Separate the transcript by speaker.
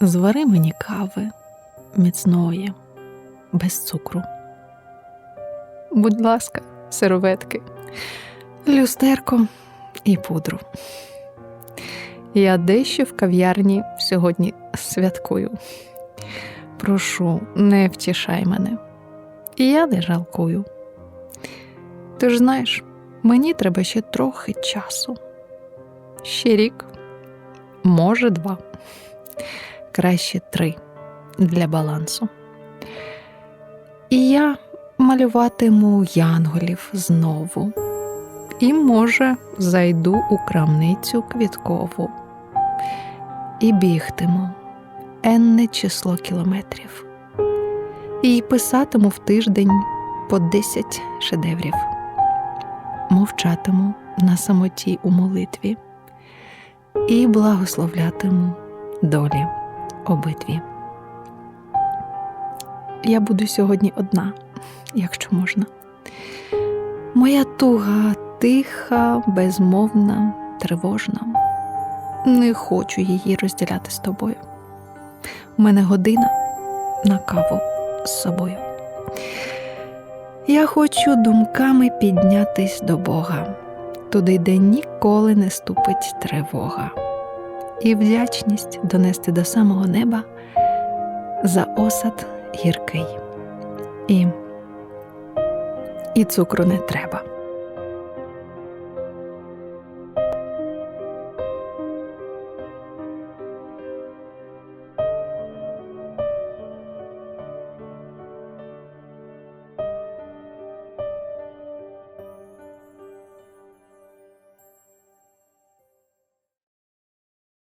Speaker 1: звари мені кави міцної, без цукру. Будь ласка, сироветки, люстерко і пудру. Я дещо в кав'ярні сьогодні святкую. Прошу, не втішай мене. І я не жалкую. Ти ж знаєш, мені треба ще трохи часу. Ще рік, може, два, краще три для балансу. І я малюватиму янголів знову. І, може, зайду у крамницю квіткову. І бігтиму енне число кілометрів, і писатиму в тиждень по 10 шедеврів, мовчатиму на самоті у молитві. І благословлятиму долі обидві. Я буду сьогодні одна, якщо можна. Моя туга тиха, безмовна, тривожна. Не хочу її розділяти з тобою. У мене година на каву з собою. Я хочу думками піднятись до Бога, туди, де ніколи не ступить тривога, і вдячність донести до самого неба за осад гіркий. І, і цукру не треба.